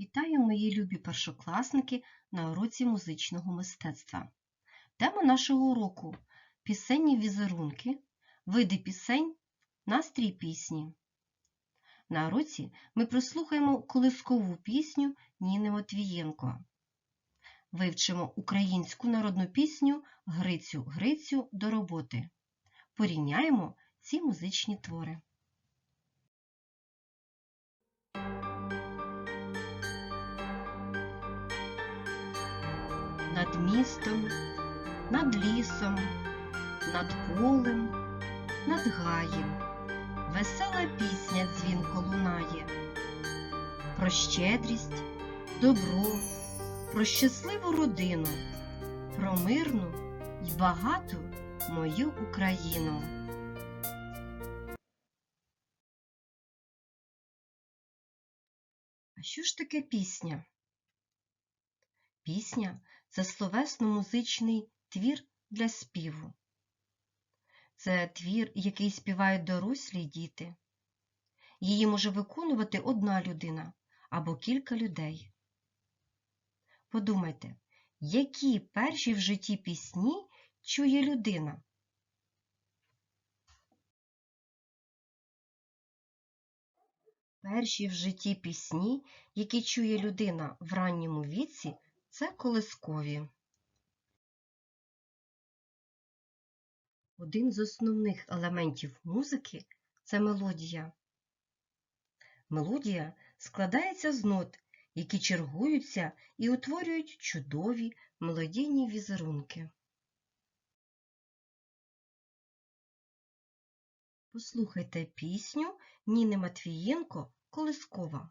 Вітаю, мої любі першокласники на уроці музичного мистецтва. Тема нашого уроку пісенні візерунки, види пісень, настрій пісні. На уроці ми прослухаємо колискову пісню Ніни Матвієнко. Вивчимо українську народну пісню Грицю Грицю до роботи. Порівняємо ці музичні твори. Містом, над лісом, над полем, над гаєм. Весела пісня дзвінко лунає. Про щедрість, добро, про щасливу родину, про мирну й багату мою Україну. А що ж таке пісня? Пісня це словесно-музичний твір для співу. Це твір, який співають дорослі діти. Її може виконувати одна людина або кілька людей. Подумайте, які перші в житті пісні чує людина? Перші в житті пісні, які чує людина в ранньому віці, це колискові. Один з основних елементів музики це мелодія. Мелодія складається з нот, які чергуються і утворюють чудові мелодійні візерунки. Послухайте пісню Ніни Матвієнко Колискова.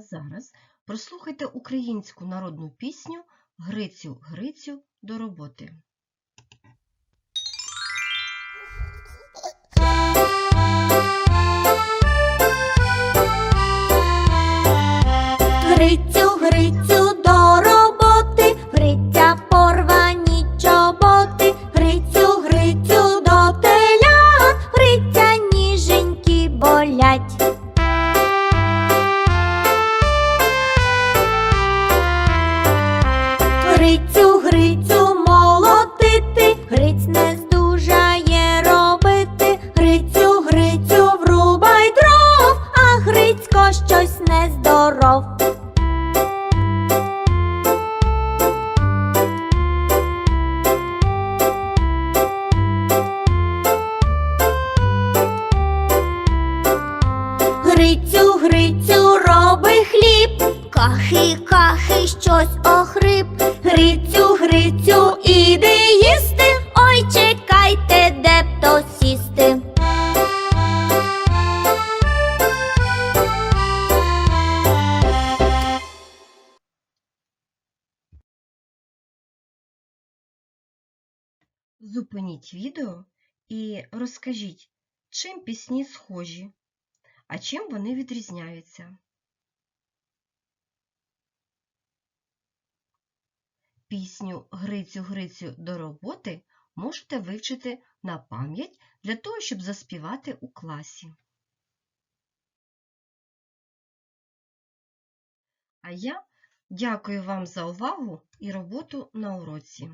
Зараз прослухайте українську народну пісню Грицю, Грицю до роботи. Грицю, Грицю до роботи, Гриця порвані чоботи, Грицю, Грицю до телят, Гриця ніженькі болять. Грицю, Грицю, роби хліб, кахи, кахи, щось охрип. Грицю, Грицю, іди їсти. Ой, чекайте, де б то сісти. Зупиніть відео і розкажіть, чим пісні схожі, а чим вони відрізняються. Пісню Грицю Грицю до роботи можете вивчити на пам'ять для того, щоб заспівати у класі. А я дякую вам за увагу і роботу на уроці.